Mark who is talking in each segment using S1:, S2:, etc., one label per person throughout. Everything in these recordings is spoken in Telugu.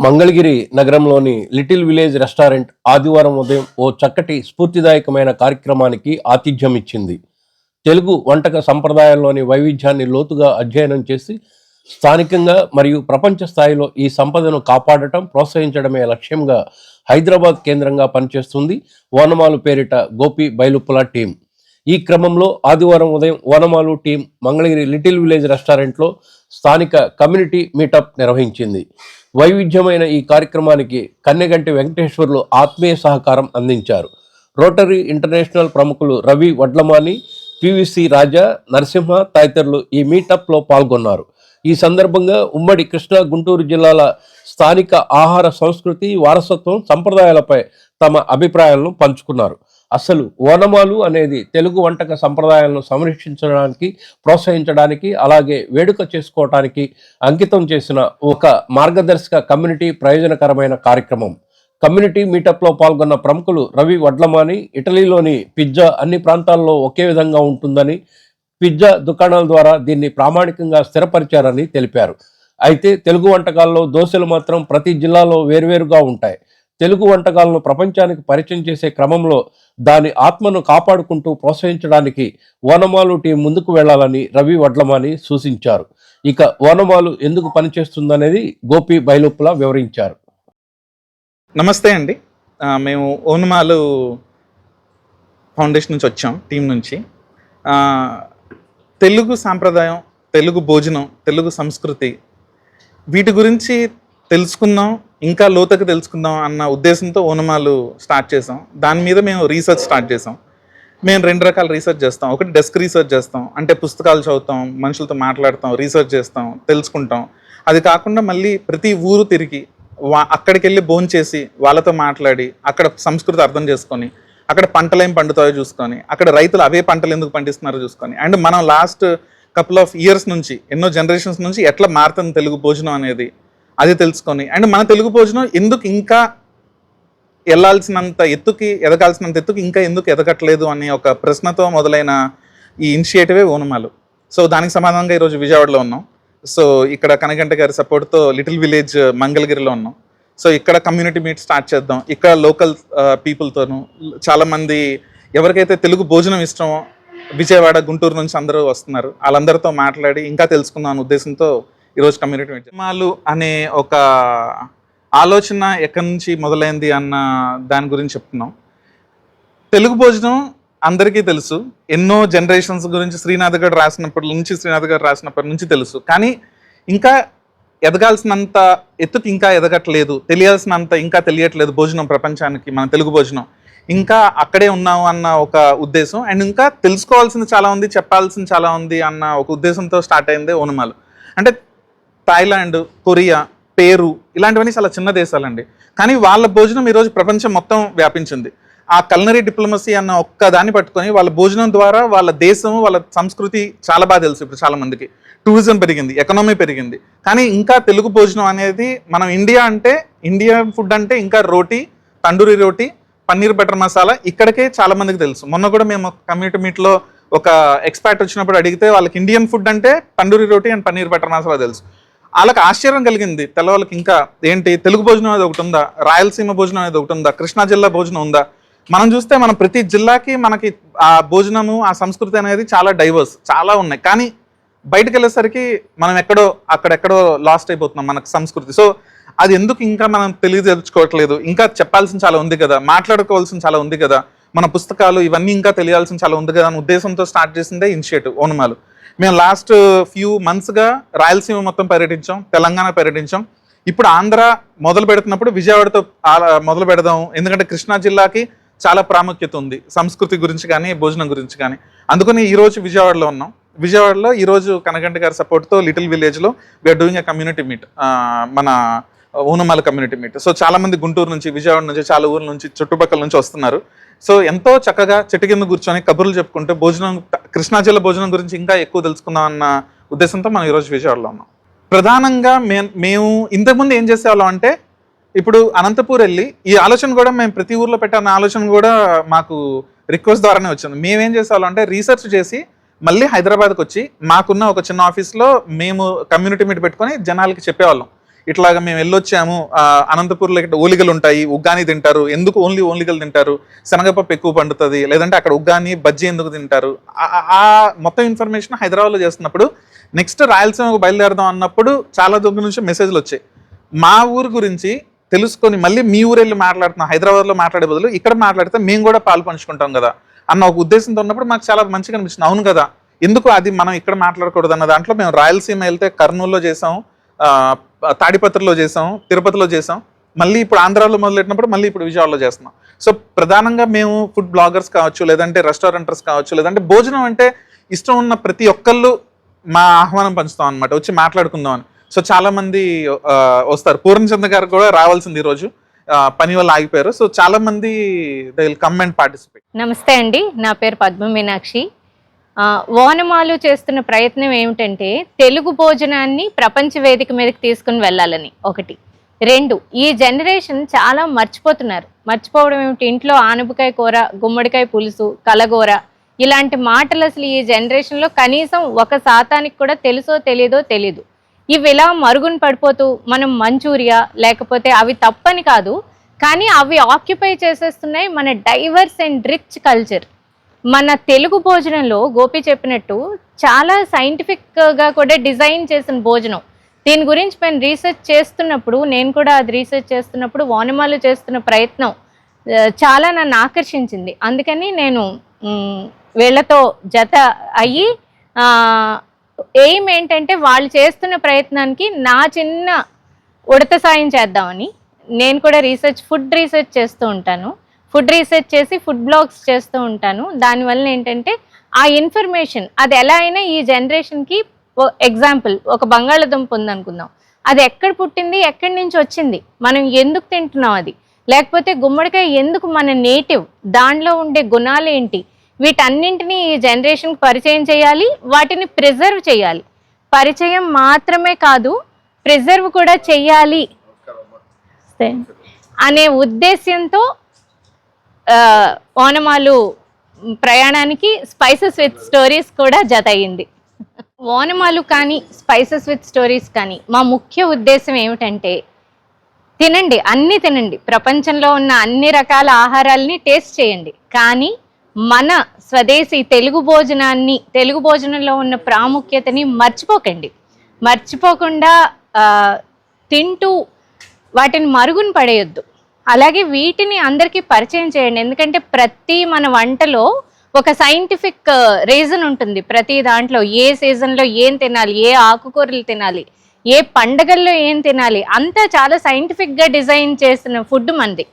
S1: మంగళగిరి నగరంలోని లిటిల్ విలేజ్ రెస్టారెంట్ ఆదివారం ఉదయం ఓ చక్కటి స్ఫూర్తిదాయకమైన కార్యక్రమానికి ఆతిథ్యం ఇచ్చింది. తెలుగు వంటక సంప్రదాయాల్లోని వైవిధ్యాన్ని లోతుగా అధ్యయనం చేసి స్థానికంగా మరియు ప్రపంచ స్థాయిలో ఈ సంపదను కాపాడటం ప్రోత్సహించడమే లక్ష్యంగా హైదరాబాద్ కేంద్రంగా పనిచేస్తుంది ఓనమాలు పేరిట గోపి బైలుప్పుల టీం. ఈ క్రమంలో ఆదివారం ఉదయం ఓనమాలు టీం మంగళగిరి లిటిల్ విలేజ్ రెస్టారెంట్లో స్థానిక కమ్యూనిటీ మీటప్ నిర్వహించింది. వైవిధ్యమైన ఈ కార్యక్రమానికి కన్నెగంటి వెంకటేశ్వర్లు ఆత్మీయ సహకారం అందించారు. రోటరీ ఇంటర్నేషనల్ ప్రముఖులు రవి వడ్లమాని పివిసి రాజా నరసింహ తదితరులు ఈ మీటప్లో పాల్గొన్నారు. ఈ సందర్భంగా ఉమ్మడి కృష్ణా గుంటూరు జిల్లాల స్థానిక ఆహార సంస్కృతి వారసత్వం సంప్రదాయాలపై తమ అభిప్రాయాలను పంచుకున్నారు. అసలు ఓనమాలు అనేది తెలుగు వంటక సంప్రదాయాలను సంరక్షించడానికి ప్రోత్సహించడానికి అలాగే వేడుక చేసుకోవటానికి అంకితం చేసిన ఒక మార్గదర్శక కమ్యూనిటీ ప్రయోజనకరమైన కార్యక్రమం. కమ్యూనిటీ మీటప్లో పాల్గొన్న ప్రముఖులు రవి వడ్లమాని ఇటలీలోని పిజ్జా అన్ని ప్రాంతాల్లో ఒకే విధంగా ఉంటుందని పిజ్జా దుకాణాల ద్వారా దీన్ని ప్రామాణికంగా స్థిరపరిచారని తెలిపారు. అయితే తెలుగు వంటకాల్లో దోశలు మాత్రం ప్రతి జిల్లాలో వేర్వేరుగా ఉంటాయి. తెలుగు వంటకాలను ప్రపంచానికి పరిచయం చేసే క్రమంలో దాని ఆత్మను కాపాడుకుంటూ ప్రోత్సహించడానికి ఓనమాలు టీం ముందుకు వెళ్ళాలని రవి వడ్లమాని సూచించారు. ఇక ఓనమాలు ఎందుకు పనిచేస్తుందనేది గోపి బైలుప్పుల వివరించారు.
S2: నమస్తే అండి. మేము ఓనమాలు ఫౌండేషన్ నుంచి వచ్చాం టీం నుంచి. తెలుగు సాంప్రదాయం తెలుగు భోజనం తెలుగు సంస్కృతి వీటి గురించి తెలుసుకుందాం ఇంకా లోతకు తెలుసుకుందాం అన్న ఉద్దేశంతో ఓనమాలు స్టార్ట్ చేసాం. దాని మీద మేము రీసెర్చ్ స్టార్ట్ చేసాం. మేము రెండు రకాల రీసెర్చ్ చేస్తాం. ఒకటి డెస్క్ రీసెర్చ్ చేస్తాం. అంటే పుస్తకాలు చదువుతాం మనుషులతో మాట్లాడతాం రీసెర్చ్ చేస్తాం తెలుసుకుంటాం. అది కాకుండా మళ్ళీ ప్రతి ఊరు తిరిగి వా అక్కడికి వెళ్ళి భోంచేసి చేసి వాళ్ళతో మాట్లాడి అక్కడ సంస్కృతి అర్థం చేసుకొని అక్కడ పంటలు ఏం పండుతాయో చూసుకొని అక్కడ రైతులు అవే పంటలు ఎందుకు పండిస్తున్నారో చూసుకొని అండ్ మనం లాస్ట్ కపుల్ ఆఫ్ ఇయర్స్ నుంచి ఎన్నో జనరేషన్స్ నుంచి ఎట్లా మారుతుంది తెలుగు భోజనం అనేది అది తెలుసుకొని. అండ్ మన తెలుగు భోజనం ఎందుకు ఇంకా వెళ్ళాల్సినంత ఎత్తుకి ఎదగాల్సినంత ఎత్తుకి ఇంకా ఎందుకు ఎదగట్లేదు అనే ఒక ప్రశ్నతో మొదలైన ఈ ఇనిషియేటివే ఓనమాలు. సో దానికి సమాధానంగా ఈరోజు విజయవాడలో ఉన్నాం. సో ఇక్కడ కనగంట గారి సపోర్ట్తో లిటిల్ విలేజ్ మంగళగిరిలో ఉన్నాం. సో ఇక్కడ కమ్యూనిటీ మీట్ స్టార్ట్ చేద్దాం. ఇక్కడ లోకల్ పీపుల్తోనూ చాలామంది ఎవరికైతే తెలుగు భోజనం ఇష్టమో విజయవాడ గుంటూరు నుంచి అందరూ వస్తున్నారు. వాళ్ళందరితో మాట్లాడి ఇంకా తెలుసుకుందాం అనే ఉద్దేశంతో ఈరోజు కమ్యూనిటీ మీట్ సినిమాలు అనే ఒక ఆలోచన ఎక్కడి నుంచి మొదలైంది అన్న దాని గురించి చెప్తున్నాం. తెలుగు భోజనం అందరికీ తెలుసు. ఎన్నో జనరేషన్స్ గురించి శ్రీనాథ్ గారు రాసినప్పటి నుంచి శ్రీనాథ్ గారు రాసినప్పటి నుంచి తెలుసు. కానీ ఇంకా ఎదగాల్సినంత ఎత్తుకి ఇంకా ఎదగట్లేదు. తెలియాల్సినంత ఇంకా తెలియట్లేదు భోజనం ప్రపంచానికి మన తెలుగు భోజనం. ఇంకా అక్కడే ఉన్నాము అన్న ఒక ఉద్దేశం. అండ్ ఇంకా తెలుసుకోవాల్సింది చాలా ఉంది చెప్పాల్సింది చాలా ఉంది అన్న ఒక ఉద్దేశంతో స్టార్ట్ అయింది ఓనమాలు. అంటే థాయిలాండ్ కొరియా పేరు ఇలాంటివన్నీ చాలా చిన్న దేశాలండి. కానీ వాళ్ళ భోజనం ఈరోజు ప్రపంచం మొత్తం వ్యాపించింది. ఆ కల్నరీ డిప్లొమసీ అన్న ఒక్క దాన్ని పట్టుకొని వాళ్ళ భోజనం ద్వారా వాళ్ళ దేశం వాళ్ళ సంస్కృతి చాలా బాగా తెలుసు ఇప్పుడు చాలా మందికి. టూరిజం పెరిగింది ఎకనామీ పెరిగింది. కానీ ఇంకా తెలుగు భోజనం అనేది మనం ఇండియా అంటే ఇండియా ఫుడ్ అంటే ఇంకా రోటీ తండూరి రోటీ పన్నీర్ బటర్ మసాలా ఇక్కడికే చాలా మందికి తెలుసు. మొన్న కూడా మేము కమ్యూనిటీ మీట్లో ఒక ఎక్స్పర్ట్ వచ్చినప్పుడు అడిగితే వాళ్ళకి ఇండియన్ ఫుడ్ అంటే తండూరి రోటీ అండ్ పన్నీర్ బటర్ మసాలా తెలుసు. వాళ్ళకి ఆశ్చర్యం కలిగింది. తెల్లవాళ్ళకి ఇంకా ఏంటి తెలుగు భోజనం అనేది ఒకటి ఉందా? రాయలసీమ భోజనం అనేది ఒకటి ఉందా? కృష్ణా జిల్లా భోజనం ఉందా? మనం చూస్తే మనం ప్రతి జిల్లాకి మనకి ఆ భోజనము ఆ సంస్కృతి అనేది చాలా డైవర్స్ చాలా ఉన్నాయి. కానీ బయటకు వెళ్ళేసరికి మనం ఎక్కడో అక్కడెక్కడో లాస్ట్ అయిపోతున్నాం మనకు సంస్కృతి. సో అది ఎందుకు ఇంకా మనం తెలియజేర్చుకోవట్లేదు ఇంకా చెప్పాల్సిన చాలా ఉంది కదా. మాట్లాడుకోవాల్సిన చాలా ఉంది కదా. మన పుస్తకాలు ఇవన్నీ ఇంకా తెలియాల్సిన చాలా ఉంది కదా అనే ఉద్దేశంతో స్టార్ట్ చేసిందే ఇనిషియేటివ్ ఓనమాలు. మేము లాస్ట్ ఫ్యూ మంత్స్గా రాయలసీమ మొత్తం పర్యటించాం తెలంగాణ పర్యటించాం. ఇప్పుడు ఆంధ్ర మొదలు పెడుతున్నప్పుడు విజయవాడతో మొదలు పెడదాం. ఎందుకంటే కృష్ణా జిల్లాకి చాలా ప్రాముఖ్యత ఉంది సంస్కృతి గురించి కానీ భోజనం గురించి కానీ. అందుకని ఈరోజు విజయవాడలో ఉన్నాం. విజయవాడలో ఈరోజు కనగంటి గారి సపోర్ట్తో లిటిల్ విలేజ్లో we're doing a community meet మన ఊనమాల కమ్యూనిటీ మీట్. సో చాలా మంది గుంటూరు నుంచి విజయవాడ నుంచి చాలా ఊర్ల నుంచి చుట్టుపక్కల నుంచి వస్తున్నారు. సో ఎంతో చక్కగా చెట్టు కింద కూర్చొని కబుర్లు చెప్పుకుంటే భోజనం కృష్ణా జిల్లా భోజనం గురించి ఇంకా ఎక్కువ తెలుసుకుందాం అన్న ఉద్దేశంతో మనం ఈరోజు విజయవాడలో ఉన్నాం. ప్రధానంగా మే మేము ఇంతకుముందు ఏం చేసేవాళ్ళం అంటే ఇప్పుడు అనంతపూర్ వెళ్ళి ఈ ఆలోచన కూడా మేము ప్రతి ఊర్లో పెట్టాలన్న ఆలోచన కూడా మాకు రిక్వెస్ట్ ద్వారానే వచ్చింది. మేమేం చేసేవాళ్ళం అంటే రీసెర్చ్ చేసి మళ్ళీ హైదరాబాద్కి వచ్చి మాకున్న ఒక చిన్న ఆఫీస్లో మేము కమ్యూనిటీ మీట్ పెట్టుకొని జనాలకి చెప్పేవాళ్ళం. ఇట్లాగా మేము వెళ్ళొచ్చాము. అనంతపూర్లో ఇక్కడ ఓలిగలు ఉంటాయి ఉగ్గాని తింటారు. ఎందుకు ఓన్లీ ఓలిగలు తింటారు? శనగపప్పు ఎక్కువ పండుతుంది. లేదంటే అక్కడ ఉగ్గాని బజ్జీ ఎందుకు తింటారు? ఆ- మొత్తం ఇన్ఫర్మేషన్ హైదరాబాద్లో చేస్తున్నప్పుడు నెక్స్ట్ రాయలసీమకు బయలుదేరదాం అన్నప్పుడు చాలా దూరం నుంచి మెసేజ్లు వచ్చాయి. మా ఊరు గురించి తెలుసుకొని మళ్ళీ మీ ఊరు వెళ్ళి మాట్లాడుతున్నాం హైదరాబాద్లో మాట్లాడే బదులు ఇక్కడ మాట్లాడితే మేము కూడా పాలు పంచుకుంటాం కదా అన్న ఒక ఉద్దేశంతో ఉన్నప్పుడు మాకు చాలా మంచిగా అనిపించింది. అవును కదా ఎందుకు అది మనం ఇక్కడ మాట్లాడకూడదు అన్న దాంట్లో మేము రాయలసీమ వెళ్తే కర్నూలులో చేసాం. తాడిపత్రిలో చేసాం తిరుపతిలో చేసాం మళ్ళీ ఇప్పుడు ఆంధ్రాలో మొదలెట్టినప్పుడు మళ్ళీ ఇప్పుడు విజయవాడలో చేస్తున్నాం. సో ప్రధానంగా మేము ఫుడ్ బ్లాగర్స్ కావచ్చు లేదంటే రెస్టారెంటర్స్ కావచ్చు లేదంటే భోజనం అంటే ఇష్టం ఉన్న ప్రతి ఒక్కళ్ళు మా ఆహ్వానం పంచుతాం అనమాట వచ్చి మాట్లాడుకుందాం అని సో చాలామంది వస్తారు. పూర్ణచంద్ర గారు కూడా రావాల్సింది ఈరోజు. పని వల్ల ఆగిపోయారు. సో చాలామంది they will come and participate
S3: నమస్తే అండి. నా పేరు పద్మ మీనాక్షి. ఓనమాలు చేస్తున్న ప్రయత్నం ఏమిటంటే తెలుగు భోజనాన్ని ప్రపంచ వేదిక మీదకి తీసుకుని వెళ్ళాలని ఒకటి. రెండు ఈ జనరేషన్ చాలా మర్చిపోతున్నారు. మర్చిపోవడం ఏమిటి? ఇంట్లో ఆనపకాయ కూర గుమ్మడికాయ పులుసు కలగూర ఇలాంటి మాటలు అసలు ఈ జనరేషన్లో కనీసం ఒక శాతానికి కూడా తెలుసో తెలియదో తెలీదు. ఇవి ఇలా మరుగున పడిపోతూ మనం మంచూరియా లేకపోతే అవి తప్పని కాదు కానీ అవి ఆక్యుపై చేసేస్తున్నాయి మన డైవర్స్ అండ్ రిచ్ కల్చర్. మన తెలుగు భోజనంలో గోపి చెప్పినట్టు చాలా సైంటిఫిక్గా కూడా డిజైన్ చేసిన భోజనం. దీని గురించి మేము రీసెర్చ్ చేస్తున్నప్పుడు నేను కూడా అది రీసెర్చ్ చేస్తున్నప్పుడు వానమాలు చేస్తున్న ప్రయత్నం చాలా నన్ను ఆకర్షించింది. అందుకని నేను వీళ్ళతో జత అయ్యి ఎయిమ్ ఏంటంటే వాళ్ళు చేస్తున్న ప్రయత్నానికి నా చిన్న ఉడత సాయం చేద్దామని నేను కూడా రీసెర్చ్ ఫుడ్ రీసెర్చ్ చేస్తూ ఉంటాను. ఫుడ్ రీసెర్చ్ చేసి ఫుడ్ బ్లాగ్స్ చేస్తూ ఉంటాను. దానివల్ల ఏంటంటే ఆ ఇన్ఫర్మేషన్ అది ఎలా అయినా ఈ జనరేషన్కి ఎగ్జాంపుల్ ఒక బంగాళదుంప ఉందనుకుందాం. అది ఎక్కడ పుట్టింది ఎక్కడి నుంచి వచ్చింది మనం ఎందుకు తింటున్నాం అది? లేకపోతే గుమ్మడికాయ ఎందుకు మన నేటివ్ దానిలో ఉండే గుణాలు ఏంటి? వీటన్నింటినీ ఈ జనరేషన్కి పరిచయం చేయాలి వాటిని ప్రిజర్వ్ చేయాలి. పరిచయం మాత్రమే కాదు ప్రిజర్వ్ కూడా చెయ్యాలి అనే ఉద్దేశ్యంతో ఓనమాలు ప్రయాణానికి స్పైసెస్ విత్ స్టోరీస్ కూడా జత అయింది ఓనమాలు కానీ స్పైసెస్ విత్ స్టోరీస్ కానీ మా ముఖ్య ఉద్దేశం ఏమిటంటే తినండి అన్నీ తినండి. ప్రపంచంలో ఉన్న అన్ని రకాల ఆహారాల్ని టేస్ట్ చేయండి. కానీ మన స్వదేశీ తెలుగు భోజనాన్ని తెలుగు భోజనంలో ఉన్న ప్రాముఖ్యతని మర్చిపోకండి. మర్చిపోకుండా తింటూ వాటిని మరుగున పడేయొద్దు. అలాగే వీటిని అందరికీ పరిచయం చేయండి. ఎందుకంటే ప్రతి మన వంటలో ఒక సైంటిఫిక్ రీజన్ uh, ఉంటుంది. ప్రతి దాంట్లో ఏ సీజన్లో ఏం తినాలి ఏ ఆకుకూరలు తినాలి ఏ పండగల్లో ఏం తినాలి అంతా చాలా సైంటిఫిక్గా డిజైన్ చేసిన ఫుడ్ మనది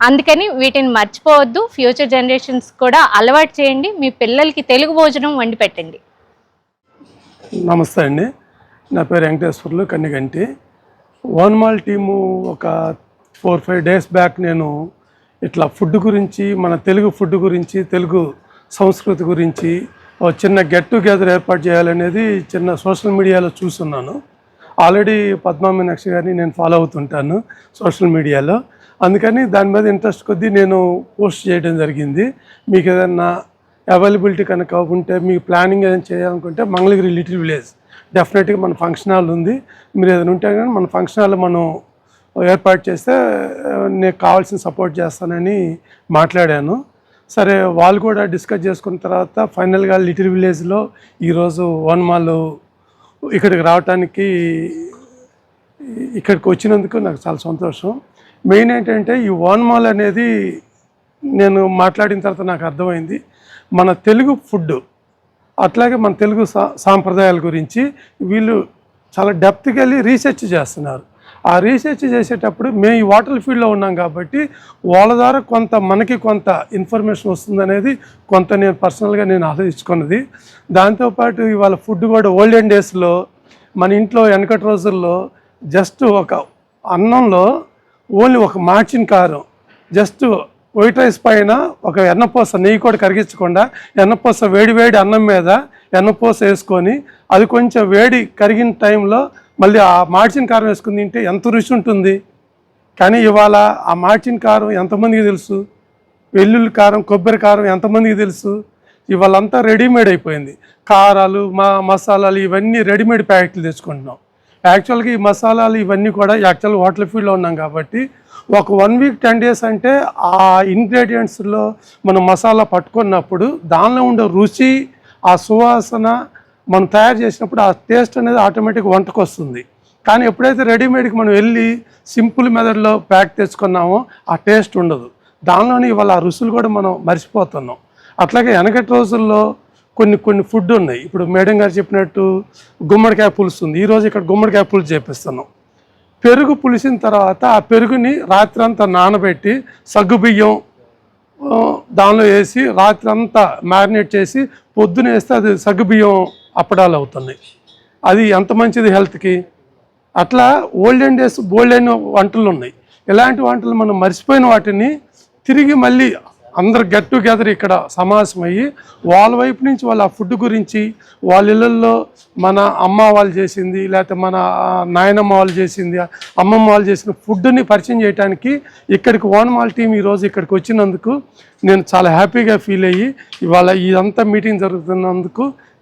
S3: అందుకని వీటిని మర్చిపోవద్దు. ఫ్యూచర్ జనరేషన్స్ కూడా అలవాటు చేయండి. మీ పిల్లలకి తెలుగు భోజనం వండి పెట్టండి.
S4: నమస్తే అండి. నా పేరు వెంకటేశ్వర్లు కన్నిగంటి. ఓన్మాల్ టీము ఒక ఫోర్ ఫైవ్ డేస్ బ్యాక్ నేను ఇట్లా ఫుడ్ గురించి మన తెలుగు ఫుడ్ గురించి తెలుగు సంస్కృతి గురించి చిన్న గెట్ టుగెదర్ ఏర్పాటు చేయాలనేది చిన్న సోషల్ మీడియాలో చూస్తున్నాను. ఆల్రెడీ పద్మా మీనాక్షి గారిని నేను ఫాలో అవుతుంటాను సోషల్ మీడియాలో. అందుకని దాని మీద ఇంట్రెస్ట్ కొద్దీ నేను పోస్ట్ చేయడం జరిగింది. మీకు ఏదన్నా అవైలబిలిటీ కనుక ఉంటే మీకు ప్లానింగ్ ఏదైనా చేయాలనుకుంటే మంగళగిరి లిటిల్ విలేజ్. డెఫినెట్గా మన ఫంక్షన్ హాల్ ఉంది. మీరు ఏదైనా ఉంటే కానీ మన ఫంక్షన్ హాల్ మనం ఏర్పాటు చేస్తే నేను కావాల్సిన సపోర్ట్ చేస్తానని మాట్లాడాను. సరే వాళ్ళు కూడా డిస్కస్ చేసుకున్న తర్వాత ఫైనల్గా లిటిల్ విలేజ్లో ఈరోజు వన్మాలు ఇక్కడికి రావటానికి ఇక్కడికి వచ్చినందుకు నాకు చాలా సంతోషం. మెయిన్ ఏంటంటే ఈ ఓన్మాల్ అనేది నేను మాట్లాడిన తర్వాత నాకు అర్థమైంది. మన తెలుగు ఫుడ్ అట్లాగే మన తెలుగు సా సాంప్రదాయాల గురించి వీళ్ళు చాలా డెప్త్కి వెళ్ళి రీసెర్చ్ చేస్తున్నారు. ఆ రీసెర్చ్ చేసేటప్పుడు మేము ఈ వాటర్ ఫీల్డ్లో ఉన్నాం కాబట్టి వాళ్ళ ద్వారా కొంత మనకి కొంత ఇన్ఫర్మేషన్ వస్తుందనేది కొంత నేను పర్సనల్గా నేను ఆలోచించుకున్నది. దాంతోపాటు ఇవాళ ఫుడ్ కూడా ఓల్డెన్ డేస్లో మన ఇంట్లో వెనకటి రోజుల్లో జస్ట్ ఒక అన్నంలో ఓన్లీ ఒక మార్చిన కారం జస్ట్ వైట్ రైస్ పైన ఒక ఎన్నపూస నెయ్యి కూడా కరిగించకుండా ఎన్నపూస వేడి వేడి అన్నం మీద ఎన్నపూస వేసుకొని అది కొంచెం వేడి కరిగిన టైంలో మళ్ళీ ఆ మార్చిన్ కారం వేసుకుని తింటే ఎంత రుచి ఉంటుంది. కానీ ఇవాళ ఆ మార్చిన్ కారం ఎంతమందికి తెలుసు? వెల్లుల్లి కారం కొబ్బరి కారం ఎంతమందికి తెలుసు? ఇవాళ అంతా రెడీమేడ్ అయిపోయింది. కారాలు మా మసాలాలు ఇవన్నీ రెడీమేడ్ ప్యాకెట్లు తెచ్చుకుంటున్నాం. యాక్చువల్గా ఈ మసాలాలు ఇవన్నీ కూడా యాక్చువల్ హోటల్ ఫీల్డ్లో ఉన్నాం కాబట్టి ఒక వన్ వీక్ టెన్ డేస్ అంటే ఆ ఇంగ్రీడియంట్స్లో మనం మసాలా పట్టుకున్నప్పుడు దానిలో ఉండే రుచి ఆ సువాసన మనం తయారు చేసినప్పుడు ఆ టేస్ట్ అనేది ఆటోమేటిక్ వంటకు వస్తుంది. కానీ ఎప్పుడైతే రెడీమేడ్కి మనం వెళ్ళి సింపుల్ మెథడ్లో ప్యాక్ తెచ్చుకున్నామో ఆ టేస్ట్ ఉండదు. దానిలోని ఇవాళ ఆ రుచులు కూడా మనం మర్చిపోతున్నాం. అట్లాగే వెనకటి రోజుల్లో కొన్ని కొన్ని ఫుడ్ ఉన్నాయి. ఇప్పుడు మేడం గారు చెప్పినట్టు గుమ్మడికాయ పులుసు ఉంది. ఈరోజు ఇక్కడ గుమ్మడికాయ పులుసు చేపిస్తున్నాం. పెరుగు పులిసిన తర్వాత ఆ పెరుగుని రాత్రంతా నానబెట్టి సగ్గుబియ్యం దానిలో వేసి రాత్రి అంతా మ్యారినేట్ చేసి పొద్దున వేస్తే అది సగ్గుబియ్యం అప్పడాలు అవుతున్నాయి. అది ఎంత మంచిది హెల్త్కి? అట్లా ఓల్డెన్ డేస్ బోల్డెన్ వంటలు ఉన్నాయి. ఇలాంటి వంటలు మనం మర్చిపోయిన వాటిని తిరిగి మళ్ళీ అందరు గెట్ టుగెదర్ ఇక్కడ సమావేశమయ్యి వాళ్ళ వైపు నుంచి వాళ్ళ ఆ ఫుడ్ గురించి వాళ్ళ ఇళ్ళల్లో మన అమ్మ వాళ్ళు చేసింది లేకపోతే మన నాయనమ్మ వాళ్ళు చేసింది అమ్మమ్మ వాళ్ళు చేసిన ఫుడ్ని పరిచయం చేయడానికి ఇక్కడికి ఓనమాల్ టీం ఈరోజు ఇక్కడికి వచ్చినందుకు నేను చాలా హ్యాపీగా ఫీల్ అయ్యి ఇవాళ ఇదంతా మీటింగ్ జరుగుతున్నందుకు